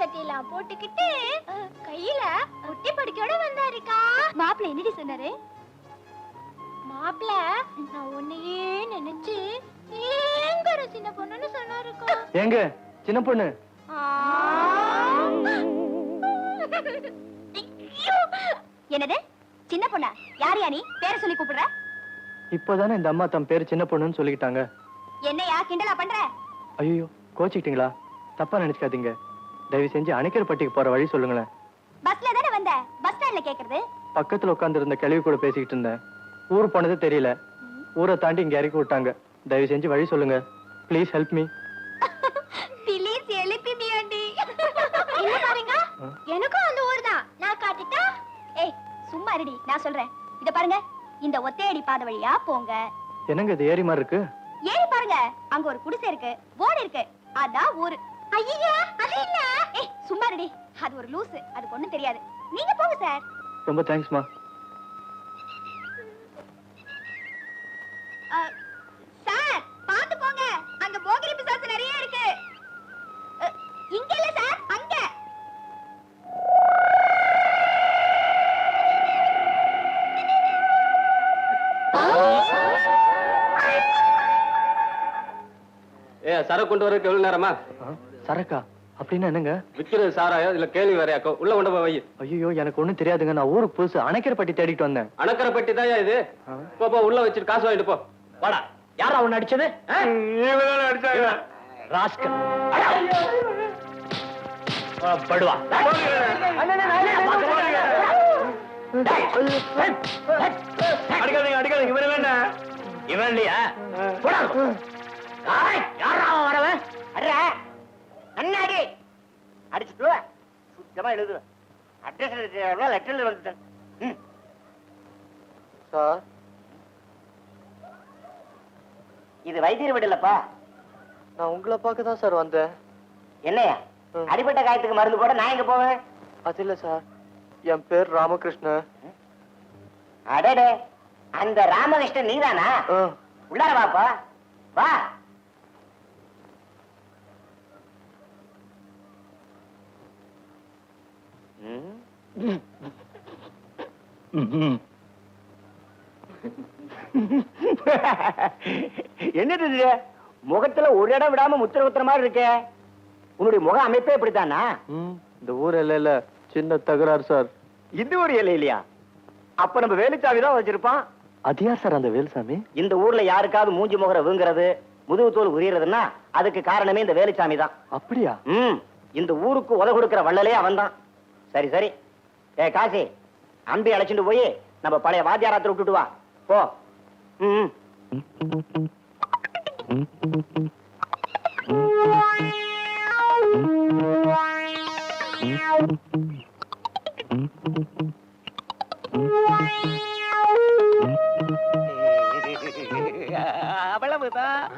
சட்டையெல்லாம் போட்டுக்கிட்டு கையில குட்டி படிக்கோட வந்தாருக்கா. மாப்பிள்ள என்னடி சொன்னாரு? மாப்பிள்ள நான் உன்னையே நினைச்சு ஏங்கற சின்ன பொண்ணுன்னு சொன்னாருக்கா. எங்க சின்ன பொண்ணு? என்னது? சின்ன பொண்ணா? யார் யா நீ? பேரை சொல்லி கூப்பிடுற? இப்போதானே இந்த அம்மா தம் பேர் சின்ன பொண்ணுன்னு சொல்லிக்கிட்டாங்க. என்னையா கிண்டலா பண்ற? ஐயோ கோச்சிக்கிட்டீங்களா? தப்பா நினைச்சுக்காதீங்க. தயவு செஞ்சு அணைக்கர்பட்டிக்கு போற வழி சொல்லுங்களேன். பஸ்ல தானே வந்த? பஸ் ஸ்டாண்ட்ல கேக்குறது. பக்கத்துல உட்கார்ந்து இருந்த கிழவி கூட பேசிக்கிட்டு இருந்தேன். ஊர் போனது தெரியல. ஊரை தாண்டி இங்க இறக்கி விட்டாங்க. தயவு செஞ்சு வழி சொல்லுங்க. ப்ளீஸ் ஹெல்ப் மீ பிலீஸ் எழுப்பி மியாண்டி இல்ல பாருங்க? எனக்கும் அந்த ஊர் தான். நான் காட்டுட்டா? ஏய் சும்மா இருடி. நான் சொல்றேன். இத பாருங்க. இந்த ஒத்தையடி பாதை வழியா போங்க. என்னங்க இது ஏரி மாதிரி இருக்கு? ஏறி பாருங்க. அங்க ஒரு குடிசை இருக்கு. போர்டு இருக்கு. அதான் ஊரு. ஐயா அது இல்ல. ஏய் சும்மா இருடி. அது ஒரு லூசு. அதுக்கு ஒண்ணும் தெரியாது. நீங்க போங்க சார். ரொம்ப தேங்க்ஸ்மா சார் பாத்து போங்க. அங்க போகிரி பிசாசு நிறைய இருக்கு. இங்க இல்ல சார். அங்க. ஏ சரக்கு கொண்டு வரதுக்கு எவ்வளவு நேரமா? சரக்கா? அப்படின்னா என்னங்க? விக்கிறது சாராயம் இல்ல கேள்வி வேறையாக்கோ? உள்ள கொண்டு போய் வை. ஐயோ எனக்கு ஒண்ணும் தெரியாதுங்க. நான் ஊருக்கு புதுசு அணைக்கர்பட்டி தேடிட்டு வந்தேன். அணக்கரை பெட்டி தான் இது. போ போ உள்ள வச்சுட்டு காசு வாங்கிட்டு போ. வாடா. யாரா அவன் அடிச்சது? ராஸ்கல். படுவா. அடிக்காதீங்க அடிக்காதீங்க. வேண்டாம் இவன் இல்லையா? யாரா வரவன் அட. அண்ணாடி அடிச்சுட்டு. சுத்தமா எழுதுவேன் அட்ரஸ் லெட்டர்ல வந்துட்டேன். சார் இது வைத்தியர் வீடு இல்லப்பா நான் உங்களை பார்க்க தான் சார் வந்தேன். என்னையா. அடிப்பட்ட காயத்துக்கு மருந்து போட நான் எங்க போவேன்? அது இல்ல சார். என் பேர் ராமகிருஷ்ணன். அடடே. அந்த ராமகிருஷ்ணன் நீதானா? உள்ளார வாப்பா. வா. என்னது இது முகத்துல ஒரு இடம் விடாம முத்திர குத்துற மாதிரி இருக்கே. உன்னுடைய முக அமைப்பே இப்படித்தானா? இந்த ஊர் இல்ல சின்ன தகராறு சார். இது ஒரு இலை இல்லையா? அப்ப நம்ம வேலுச்சாமி தான் வச்சிருப்பான் அது யார் சார் அந்த வேலுசாமி இந்த ஊர்ல யாருக்காவது மூஞ்சி முகர வீங்குறது முதுகு தோல் உரியறதுன்னா அதுக்கு காரணமே இந்த வேலுச்சாமி தான். அப்படியா? ம். இந்த ஊருக்கு உத கொடுக்கிற வள்ளலே அவன்தான் சரி சரி. ஏ காசி அம்பி அழைச்சிட்டு போய் நம்ம பழைய வாத்தியாரத்துல விட்டுட்டு வா. போ. ம் அவ்வளவுதான்.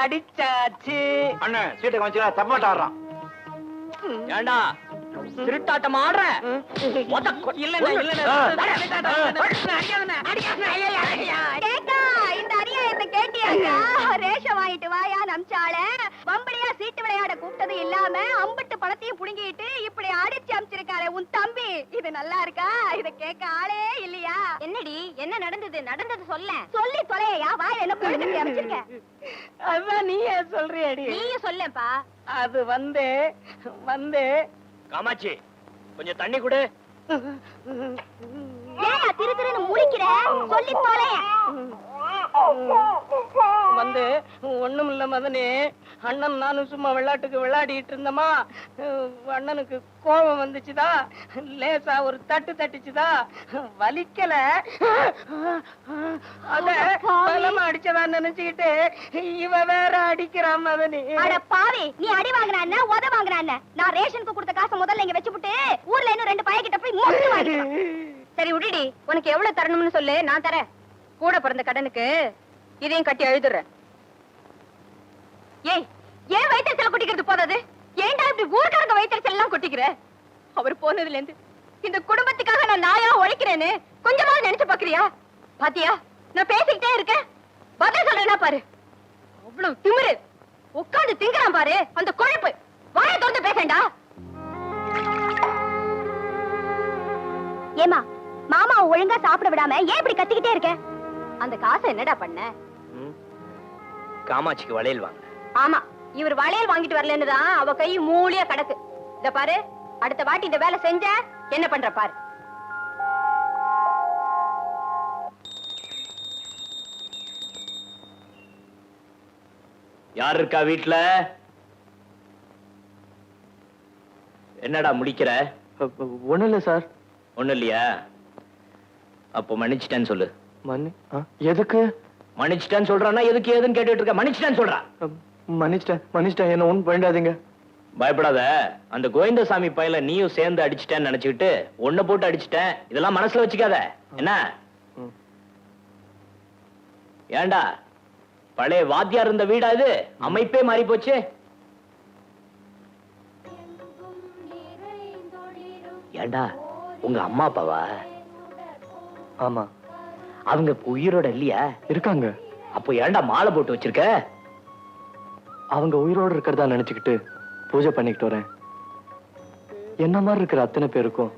அடிச்சாச்சு. அண்ணன் சீட்டை கொஞ்சம் தப்பாட்ட ஆடுறான். ஏண்டா? திருட்டாட்டம் ஆடுற கேக்கா இந்த அநியாயத்தை கேட்டியாக்கா? ரேஷன் வாங்கிட்டு வாயா நம்சால வம்படியா சீட்டு விளையாட கூப்பிட்டது இல்லாம அம்பட்டு பணத்தையும் புடுங்கிட்டு இப்படி அடிச்சு அமிச்சிருக்காரு உன் தம்பி. இது நல்லா இருக்கா? இத கேட்க ஆளே இல்லையா? என்னடி என்ன நடந்தது? நடந்தது சொல்ல. சொல்லி தொலையா வாயில என்ன கொழுக்கட்டி அமைச்சிருக்க? அதான் நீயே சொல்றியடி. நீயும் சொல்லேப்பா. அது வந்து வந்து. காமாட்சி கொஞ்சம் தண்ணி கொடு. ஏயா திரு திருன்னு முழிக்கிற? சொல்லி தொலைய வந்து ஒண்ணும் இல்ல மதனே. அண்ணன் நானும் சும்மா விளையாட்டுக்கு விளையாடிட்டு இருந்தோமா? அண்ணனுக்கு கோபம் வந்துச்சுதா? லேசா ஒரு தட்டு தட்டுச்சுதா? வலிக்கல. அத பலமா அடிச்சதா நினைச்சுக்கிட்டு இவ வேற அடிக்கிறான் மதனே அட பாவி நீ அடி வாங்குனா என்ன உத வாங்குனா என்ன? நான் ரேஷனுக்கு கொடுத்த காசை முதல்ல இங்க வச்சுப்புட்டு ஊர்ல இன்னும் ரெண்டு பையன் கிட்ட போய் மொட்டு சரி விடுடி உனக்கு எவ்வளவு தரணும்னு சொல்லு நான் தரேன். கூட பிறந்த கடனுக்கு இதையும் கட்டி எழுதுறேன் ஏய் ஏன் வயிற்றுல கொட்டிக்கிறது போதாது? ஏன்டா இப்படி ஊர்க்காரங்க வயிற்றுல எல்லாம் கொட்டிக்கிற? அவர் போனதுல இருந்து இந்த குடும்பத்துக்காக நான் நாயா உழைக்கிறேன்னு கொஞ்சமாவது நினைச்சு பாக்குறியா? பாத்தியா நான் பேசிக்கிட்டே இருக்கேன். பதில் சொல்லனா பாரு. அவ்வளவு திமிரு. உட்காந்து திங்குறான் பாரு. அந்த கொழுப்பு. வாயை திறந்து பேசண்டா ஏமா மாமா ஒழுங்கா சாப்பிட விடாம ஏன் இப்படி கத்திக்கிட்டே இருக்க? அந்த காசை என்னடா பண்ண? காமாட்சிக்கு வளையல் வாங்க ஆமா இவர் வளையல் வாங்கிட்டு வரலன்னு தான் அவ கை மூலியா கிடக்கு. இத பாரு அடுத்த வாட்டி இந்த வேலை செஞ்ச என்ன பண்ற பாரு. யார் இருக்கா வீட்ல? என்னடா முடிக்கிற? ஒண்ணும் இல்ல சார். ஒண்ணும் இல்லையா? அப்போ மன்னிச்சிட்டேன்னு சொல்லு. மன்னி எதுக்கு? மன்னிச்சிட்டேன்னு சொல்றானா எதுக்கு ஏதுன்னு கேட்டுட்டு இருக்க? மன்னிச்சிட்டேன்னு சொல்றா. அஹ், மன்னிச்சிட்டேன் மன்னிச்சிட்டேன் என்ன ஒண்ணும் பண்ணிடாதீங்க பயப்படாத. அந்த கோவிந்தசாமி பையல நீயும் சேர்ந்து அடிச்சிட்டேன்னு நினைச்சுக்கிட்டு ஒண்ணு போட்டு அடிச்சிட்டேன். இதெல்லாம் மனசுல வச்சுக்காத. என்ன. ஏண்டா? பழைய வாத்தியார் இருந்த வீடா இது? அமைப்பே மாறி போச்சு ஏண்டா உங்க அம்மா அப்பாவா? ஆமா. அவங்க உயிரோட இல்லையா? இருக்காங்க. அப்போ ஏன்டா மாலை போட்டு வச்சிருக்க? அவங்க உயிரோடு இருக்கிறதா நினைச்சுக்கிட்டு பூஜை பண்ணிக்கிட்டு வரேன். என்ன மாதிரி இருக்கிற அத்தனை பேருக்கும்?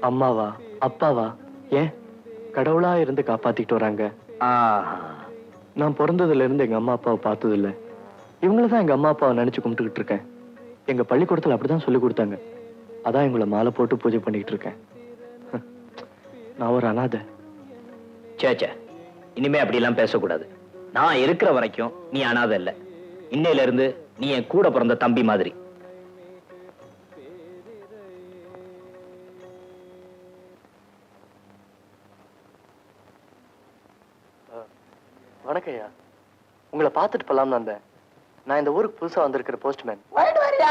அம்மாவா அப்பாவா? ஏன்? கடவுளா இருந்து காப்பாத்திக்கிட்டு வராங்க. நான் பிறந்ததுல இருந்து எங்க அம்மா அப்பாவை பார்த்தது இல்ல இவங்கள தான் எங்க அம்மா அப்பாவை நினைச்சு கும்பிட்டுக்கிட்டு இருக்கேன். எங்க பள்ளிக்கூடத்துல அப்படிதான் சொல்லி கொடுத்தாங்க. அதான் எங்களை மாலை போட்டு பூஜை பண்ணிக்கிட்டு இருக்கேன். நான் ஒரு அனாதை. சே இனிமே அப்படி எல்லாம் பேசக்கூடாது. நான் இருக்கிற வரைக்கும் நீ அனாதை இல்ல இன்னையில இருந்து நீ என் கூட பிறந்த தம்பி மாதிரி. வணக்கம் ஐயா உங்களை பார்த்துட்டு போலாம்னு வந்தேன். நான் இந்த ஊருக்கு புதுசா வந்திருக்கிற போஸ்ட்மேன் போயிட்டு வரியா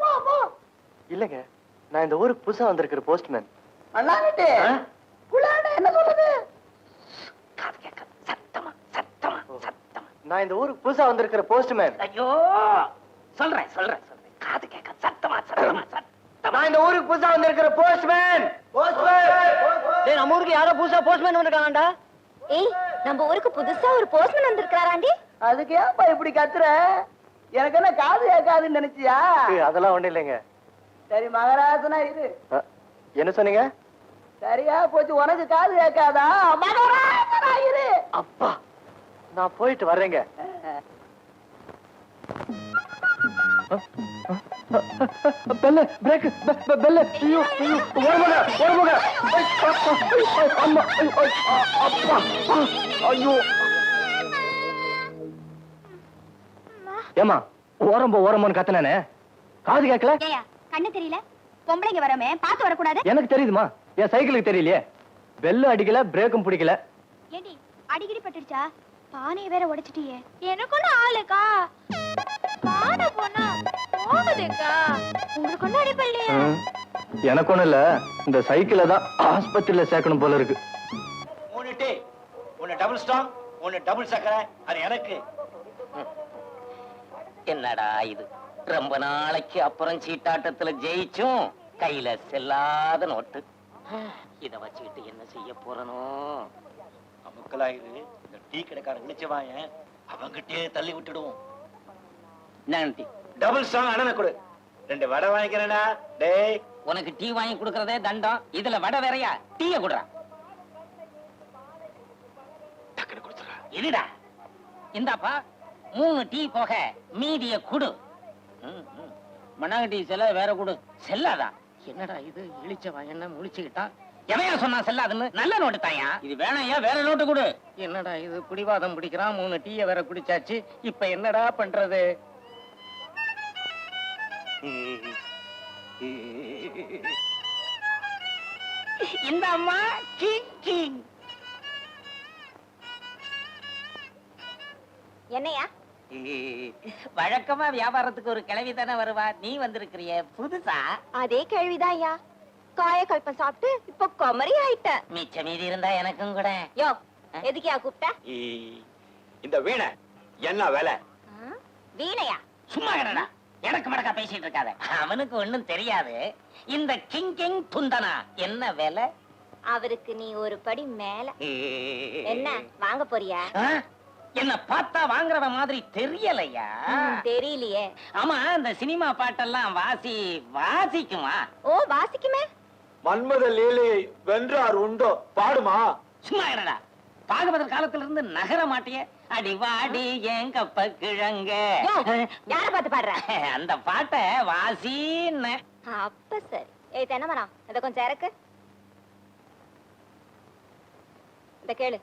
போ போ. இல்லைங்க நான் இந்த ஊருக்கு புதுசா வந்திருக்கிற போஸ்ட்மேன் நான் இந்த ஊருக்கு புதுசா வந்திருக்கிற போஸ்ட்மேன் ஐயோ. சொல்றேன் சொல்றேன் சொல்றேன். காது கேட்க சத்தமா சத்தமா சத்தமா. நான் இந்த ஊருக்கு புதுசா வந்திருக்கிற போஸ்ட்மேன் டேய் நம்ம ஊருக்கு யாரோ புதுசா போஸ்ட்மேன் வந்திருக்காங்கடா. ஏய் நம்ம ஊருக்கு புதுசா ஒரு போஸ்ட்மேன் வந்திருக்காராண்டி அதுக்கு ஏன்பா இப்படி கத்துற? எனக்கு என்ன காது கேட்காதுன்னு நினைச்சியா? அதெல்லாம் ஒண்ணும் இல்லைங்க. சரி மகராசனா இரு. என்ன சொன்னீங்க? சரியா போச்சு உனக்கு காது கேட்காதா? மகராசனா இரு. அப்பா நான் போயிட்டு வர்றேங்க. பெல்ல பிரேக் பெல்ல. ஐயோ ஐயோ ஓடுங்க ஓடுங்க அம்மா ஐயோ, அப்பா ஐயோ. ஏமா ஓரம்போ ஓரம்போன்னு கத்துனானே காது கேட்கல? கண்ணு தெரியல. பொம்பளைங்க வரமே பார்த்து வரக்கூடாது. எனக்கு தெரியுதுமா என் சைக்கிளுக்கு தெரியலையே. பெல்லும் அடிக்கல பிரேக்கும் பிடிக்கல. ஏண்டி அடிக்கடி பட்டுடுச்சா? பானையை வேற உடைச்சிட்டியே. எனக்கு ஒண்ணு ஆளுக்கா? பானை போனா போகுதுக்கா. உங்களுக்கு ஒண்ணு அடிப்பல்லையே எனக்கு ஒண்ணும் இல்ல. இந்த சைக்கிளை தான் ஆஸ்பத்திரியில சேர்க்கணும் போல இருக்கு. மூணு டீ. ஒன்னு டபுள் ஸ்ட்ராங் ஒன்னு டபுள் சக்கரை அது எனக்கு. என்னடா இது? ரொம்ப நாளைக்கு அப்புறம் சீட்டாட்டத்துல ஜெயிச்சும் கையில செல்லாத நோட்டு. இத வச்சுக்கிட்டு என்ன செய்ய போறனோ? அமுக்கலாயிரு இந்த டீ கடைக்காரன் இழிச்சவாயன் அவங்கிட்டே தள்ளி விட்டுடுவோம். நன்றி. டபுள் ஸ்ட்ராங் அண்ணனை கொடு. ரெண்டு வடை வாங்கிக்கிறேனா டேய். உனக்கு டீ வாங்கி கொடுக்கறதே தண்டம். இதுல வடை வேறையா? டீய குடுறா. டக்குனு கொடுத்துறா இருடா இந்தாப்பா மூணு டீ போக மீதிய குடு. மண்ணாங்க டீ செல்ல வேற குடு. செல்லாதா? என்னடா இது? இழிச்சவா என்ன முழிச்சுக்கிட்டான் எவையா சொன்னா செல்லாதுன்னு? நல்ல நோட்டு தாயா? இது வேணாயா? வேற நோட்டு கொடு. என்னடா இது? பிடிவாதம் பிடிக்கிறான். மூணு டீய வேற குடிச்சாச்சு. இப்ப என்னடா பண்றது? இந்த அம்மா கிங் கிங் என்னையா? வழக்கமா வியாபாரத்துக்கு ஒரு கிளவி தானே வருவா? நீ வந்திருக்கிறிய புதுசா? அதே கேள்விதான் ஐயா. காயக்கல்பம் சாப்பிட்டு இப்ப குமரி ஆயிட்டேன் மிச்ச மீதி இருந்தா எனக்கும் கூட. யோ எதுக்கியா கூப்பிட்ட? இந்த வீணை என்ன விலை? வீணையா? சும்மா கடடா எனக்கு மடக்கா பேசிட்டு இருக்காத. அவனுக்கு ஒண்ணும் தெரியாது. இந்த கிங் கிங் துந்தனா என்ன வேலை? அவருக்கு நீ ஒரு படி மேல. என்ன வாங்க போறியா? என்ன பார்த்தா வாங்குறவ மாதிரி தெரியலையா? தெரியலையே. ஆமா இந்த சினிமா பாட்டெல்லாம் வாசி வாசிக்குமா? ஓ வாசிக்குமே. மன்மத லீலையை வென்றார் உண்டோ? பாடுமா? சும்மா இருடா. பாகவதர் காலத்துல இருந்து நகர மாட்டியே. அடி வாடி ஏன் கப்ப கிழங்க? யார பார்த்து பாடுற? அந்த பாட்டை வாசின்னு. அப்ப சரி. ஏய் தென்னமரம் இத கொஞ்சம் இறக்கு. இத கேளு.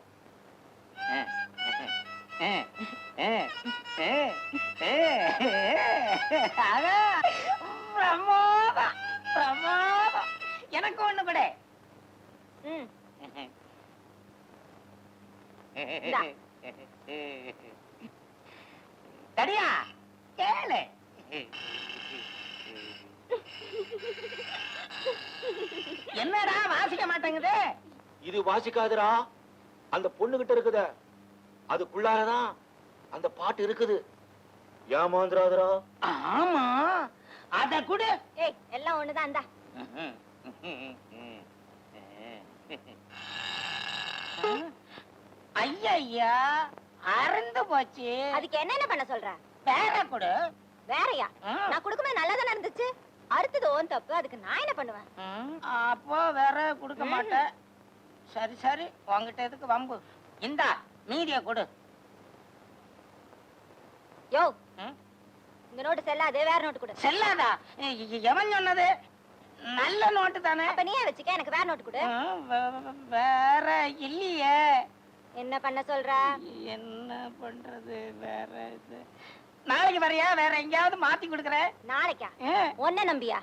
பிரமாதம் பிரமாதம். எனக்கு ஒண்ணு கூட. ம். தடியா. கேளு. என்னடா வாசிக்க மாட்டேங்குது? இது வாசிக்காதுடா. அந்த பொண்ணு கிட்ட இருக்குத. அதுக்குள்ளாரதான் அந்த பாட்டு இருக்குது. ஏமாந்துராதுடா ஆமா. அத கூட. ஏய் எல்லாம் ஒண்ணுதான் இந்தா. ஐயா அறந்து போச்சு. அதுக்கு என்னென்ன பண்ண சொல்ற? வேற கொடு. வேறயா. நான் கொடுக்கும்போது நல்லதானே இருந்துச்சு அடுத்தது ஓன் தப்பு அதுக்கு நான் என்ன பண்ணுவேன்? அப்போ வேற கொடுக்க மாட்டேன். சரி சரி உங்ககிட்ட எதுக்கு வம்பு? இந்தா மீதிய கொடு. யோ? இந்த நோட்டு செல்லாது வேற நோட்டு கொடு. செல்லாதா? எவன் சொன்னது? நல்ல நோட்டு தானே. அப்ப நீயே வச்சுக்க எனக்கு வேற நோட்டு கொடு. வேற இல்லையே. என்ன பண்ண சொல்ற? என்ன பண்றது? வேற இது. நாளைக்கு வரையா வேற எங்கேயாவது மாத்தி கொடுக்குறேன் நாளைக்கா? ஒன்ன நம்பியா.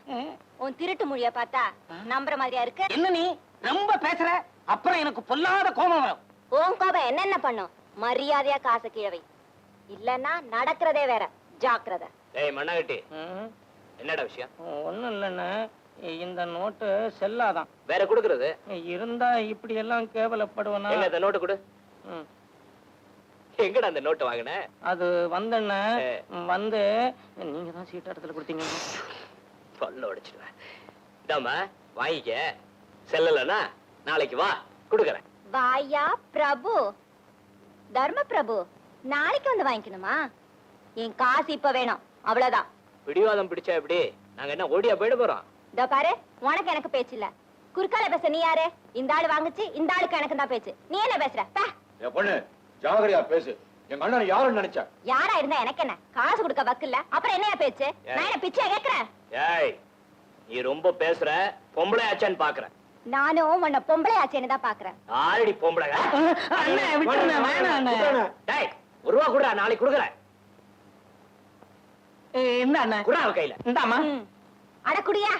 உன் திருட்டு மொழிய பார்த்தா நம்புற மாதிரியா இருக்கு? என்ன நீ? ரொம்ப பேசுற? அப்புறம் எனக்கு பொல்லாத கோபம் வரும். உன் கோபம் என்னென்ன பண்ணும்? மரியாதையா காசு கீழவை இல்லன்னா நடக்கிறதே வேற. ஜாக்கிரதை. ஏய் மண்ணாகட்டி என்னடா விஷயம்? ஒண்ணும் இல்லைண்ணே. இந்த நோட்டு செல்லாதான். வேற கொடுக்கறது? இருந்தா இப்படி எல்லாம் கேவலப்படுவனா அந்த நோட்டு கொடு. எங்கடா அந்த நோட்டு வாங்கின? அது வந்தண்ண. வந்து. நீங்க தான் சீட் இடத்துல கொடுத்தீங்க. சொல்ல உடைச்சிடுவேன் இதாம்மா வாங்கிக்க. செல்லலனா நாளைக்கு வா கொடுக்கறேன். வாயா பிரபு. தர்ம பிரபு நாளைக்கு வந்து வாங்கிக்கணுமா? என் காசு இப்ப வேணும். அவ்வளவுதான். பிடிவாதம் பிடிச்சா எப்படி? நாங்க என்ன ஓடியா போயிட போறோம்? இதோ பாரு உனக்கு எனக்கு பேச்சு இல்ல. குறுக்கால பேச நீ யாரு? இந்த ஆளு வாங்குச்சு இந்த ஆளுக்கு எனக்கு தான் பேச்சு. நீ என்ன பேசுற? பே. என் பொண்ணு ஜாகிரதையா பேசு. எங்க அண்ணன் யாருன்னு நினைச்சா? யாரா இருந்தா எனக்கு என்ன காசு கொடுக்க வக்கு இல்ல அப்புறம் என்னையா பேச்சு? நான் என்ன பிச்சை கேக்குறேன்? ஏய் நீ ரொம்ப பேசுற. பொம்பளை ஆச்சான்னு பாக்குறேன். நானும் உன்னை பொம்பளை ஆச்சேன்னு தான் பாக்குறேன். ஆல்ரெடி பொம்பளை அண்ணே விட்டுருண்ணே வேணாம் அண்ணே. டேய் ஒரு ரூபா குடுறா நாளைக்கு கொடுக்குறேன். இந்த அண்ணே. குடுறா அவ கையில. இந்தாமா. அட குடியா.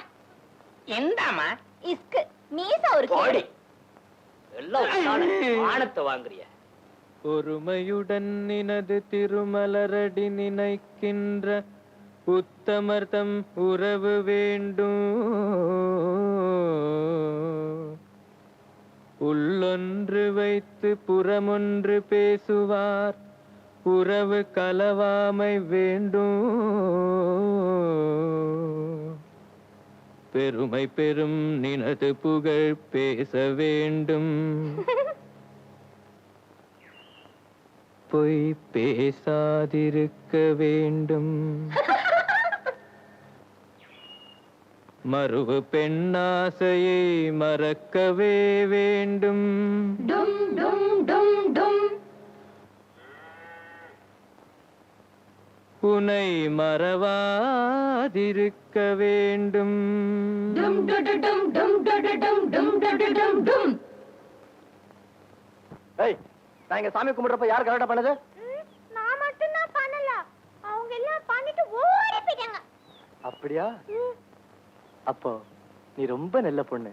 இந்தாமா இஸ்கு மீச ஒரு போடி. எல்லாம் ஆணத்தை வாங்குறிய. பொறுமையுடன் நினது திருமலரடி நினைக்கின்ற உத்தமர்தம் உறவு வேண்டும். உள்ளொன்று வைத்து புறமொன்று பேசுவார் உறவு கலவாமை வேண்டும். பெருமை பெரும் நினது புகழ் பேச வேண்டும். பொய் பேசாதிருக்க வேண்டும். மறுவு பெண்ணாசையை மறக்கவே வேண்டும். டும் டும் டும் டும். உனை மறவாதிருக்க வேண்டும். டும் டும் டும் டும் டும் டு டு டும் டும். ஏய் நான் இங்க சாமி கும்பிடுறப்ப யார் கரெக்டா பண்ணது? நான் மட்டும் தான் பண்ணல. அவங்க எல்லாம் பண்ணிட்டு ஓடி போயிட்டாங்க. அப்படியா? அப்போ நீ ரொம்ப நல்ல பொண்ணு.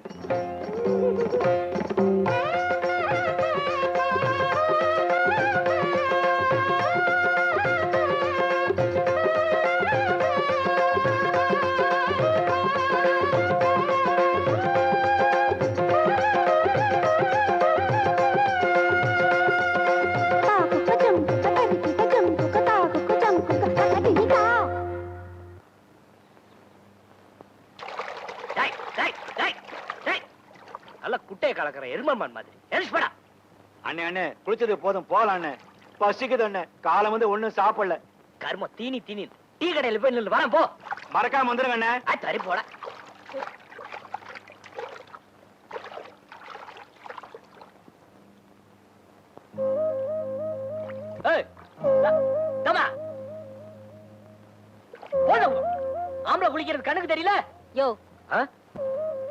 அண்ணே குளிச்சது போதும் போகலான்னு பசிக்குது அண்ணே காலம் வந்து ஒண்ணும் சாப்பிடல. கர்மம் தீனி தீனி டீ கடையில போய் நின்று வரேன் போ. மறக்காம வந்துருங்க அண்ணே. சரி போல ஆம்பளை குளிக்கிறது கண்ணுக்கு தெரியல? யோ.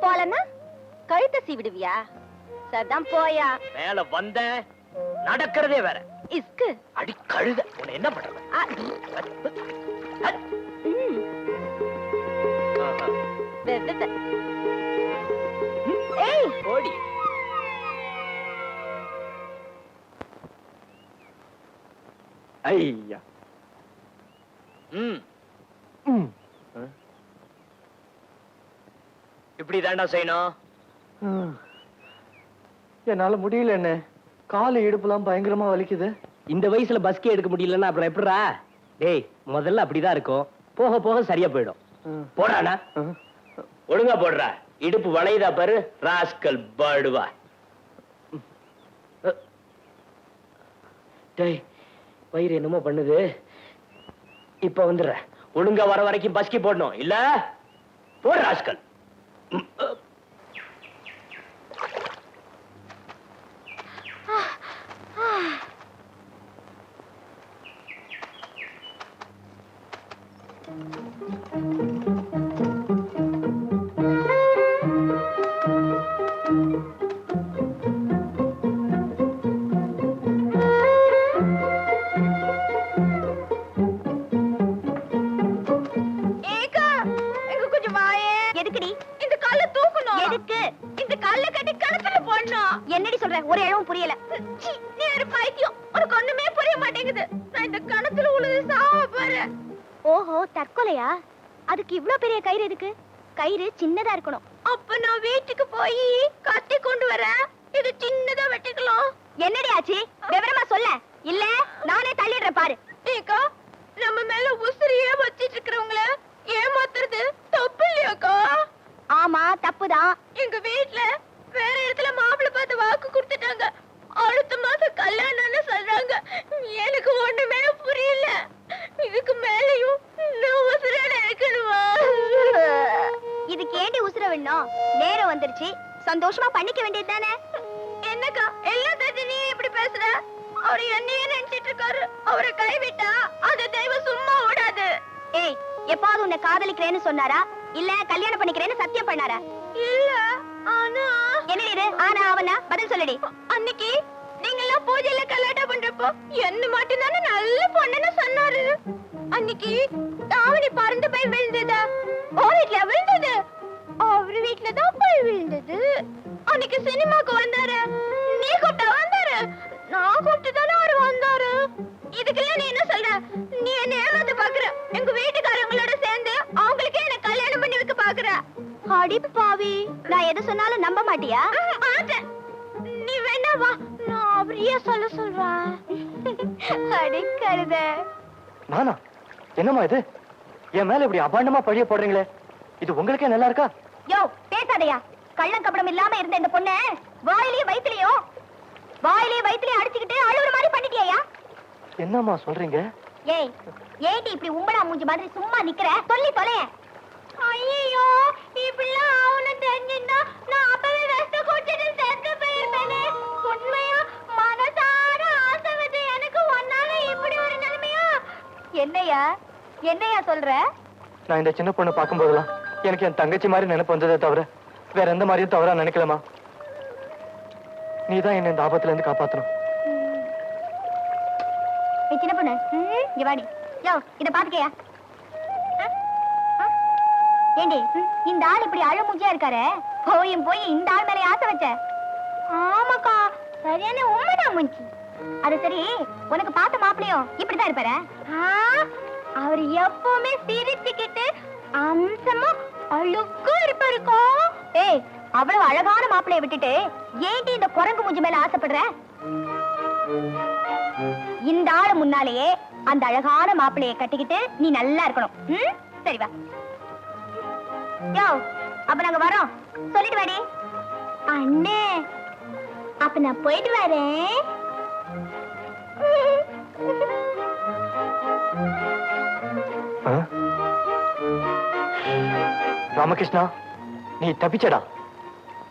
போலன்னா கழுத்தை சீவிடுவியா? சதான் போயா. மேல வந்த நடக்கிறதே வேற. இஸ்கு அடி கழுத. உன்னை என்ன பண்றது? ஓடி ஐயா. ம். ம். இப்படி தாண்டா செய்யணும். என்னால முடியல என்ன காலு இடுப்புலாம் பயங்கரமா வலிக்குது. இந்த வயசுல பஸ்கே எடுக்க முடியலன்னா அப்புறம் எப்படிடா டேய் முதல்ல அப்படிதான் இருக்கும். போக போக சரியா போயிடும். போடானா. ஒழுங்கா போடுறா. இடுப்பு வளையுதா பாரு. ராஸ்கல் பாடுவா. டேய் வயிறு என்னமோ பண்ணுது. இப்ப வந்துடுற ஒழுங்கா வர வரைக்கும் பஸ்கி போடணும். இல்ல? போடு ராஸ்கல். கணத்துல உழுது சாவ பாரு. ஓஹோ தற்கொலையா? அதுக்கு இவ்ளோ பெரிய கயிறு எதுக்கு? கயிறு சின்னதா இருக்கணும். அப்ப நான் வீட்டுக்கு போய் கத்தி கொண்டு வரேன். இது சின்னதா வெட்டிக்கலாம். என்னடி ஆச்சு? விவரமா சொல்ல. இல்ல நானே தள்ளிடுறேன் பாரு. ஏக்கா நம்ம மேல உசிரியே வச்சிட்டு இருக்கிறவங்கள ஏமாத்துறது தப்பு இல்லையாக்கா? ஆமா தப்புதான். எங்க வீட்ல வேற இடத்துல மாப்பிள்ளை பார்த்து வாக்கு கொடுத்துட்டாங்க. அடுத்த மாசம் கல்யாணம்னு சொல்றாங்க. எனக்கு ஒண்ணுமே புரியல. இதுக்கு மேலயும் நான் உசுரோட இருக்கணுமா? இதுக்கு ஏண்டி உசுர வேணும் நேரம் வந்துருச்சு. சந்தோஷமா பண்ணிக்க வேண்டியது தானே? என்னக்கா எல்லா நீ இப்படி பேசுற? அவர் என்னையே நினைச்சிட்டு இருக்காரு. அவரை கைவிட்டா அந்த தெய்வம் சும்மா ஓடாது. ஏய் எப்பாவது உன்னை காதலிக்கிறேன்னு சொன்னாரா? இல்ல கல்யாணம் பண்ணிக்கிறேன்னு சத்தியம் பண்ணாரா? இல்ல ஆனா என்ன இது ஆனா அவனா? பதில் சொல்லடி. அன்னைக்கு நீங்க எல்லாம் பூஜையில கல்யாணம் பண்றப்போ என்ன மட்டும் தானே நல்ல பொண்ணுன்னு சொன்னாரு. அன்னைக்கு தாவணி பறந்து போய் விழுந்ததா. ஓ வீட்ல விழுந்தது. அவர் வீட்ல தான் போய் விழுந்தது. அன்னைக்கு சினிமாக்கு வந்தாரு. நீ கூப்பிட்டா வந்தாரு. நான் கூப்பிட்டு தானே அவரு வந்தாரு. இதுக்கெல்லாம் நீ என்ன சொல்ற? நீ என்ன ஏமாத்த பாக்குற எங்க வீட்டுக்காரங்களோட அடி பாவி. நான் எது சொன்னாலும் நம்ப மாட்டியா? மாட்டேன் நீ வேணா வா. நான் அவரையே சொல்ல சொல்றேன். அடிக்கருத நானா? என்னம்மா இது? என் மேல இப்படி அபாண்டமா பழிய போடுறீங்களே. இது உங்களுக்கே நல்லா இருக்கா? யோ பேசாதயா. கள்ளம் கபடம் இல்லாம இருந்த இந்த பொண்ண வாயிலையும் வயித்துலயும் வாயிலையும் வயித்துலயும் அடிச்சுக்கிட்டு அழுவுற மாதிரி பண்ணிட்டியா என்னம்மா சொல்றீங்க? ஏய் ஏடி இப்படி உம்படா மூஞ்சி மாதிரி சும்மா நிக்கிற? சொல்லி தொலைய ஐயோ இப்படிலாம் தெரிஞ்சிருந்தா நான் அப்பவே வெஸ்ட குடிச்சிட்டு செத்து போயிருப்பேனே. உண்மையா மனசார ஆசை வச்சு எனக்கு ஒன்னால இப்படி ஒரு நிலைமையா? என்னையா? என்னையா சொல்ற? நான் இந்த சின்ன பொண்ணை பார்க்கும்போதெல்லாம் எனக்கு என் தங்கச்சி மாதிரி நினைப்பு வந்ததே தவிர வேற எந்த மாதிரியும் தவறா நினைக்கலமா நீதான் என்ன இந்த ஆபத்துல இருந்து காப்பாத்தணும். சின்ன பொண்ணு. இங்க வாடி. யோ இத பாத்துக்கயா ஏண்டி இந்த ஆள் இப்படி அழுமூஞ்சியா இருக்காரு? போயும் போய் இந்த ஆள் மேல ஆசை வச்ச. ஆமாக்கா சரியான உண்மைதான் மூஞ்சி. அது சரி உனக்கு பார்த்த மாப்பிளையும் இப்படிதான் இருப்பாரு? அவர் எப்பவுமே சிரிச்சுக்கிட்டு அம்சமா அழுக்கா இருப்பாருக்கா. ஏய் அவ்வளவு அழகான மாப்பிளைய விட்டுட்டு ஏண்டி இந்த குரங்கு மூஞ்சி மேல ஆசைப்படுற? இந்த ஆளு முன்னாலேயே அந்த அழகான மாப்பிளைய கட்டிக்கிட்டு நீ நல்லா இருக்கணும். சரி வா. யோ அப்ப நாங்க வரோம். சொல்லிட்டு வாடி அண்ணே அப்ப நான் போயிட்டு வரேன். ஆ? ராமகிருஷ்ணா நீ தப்பிச்சடா.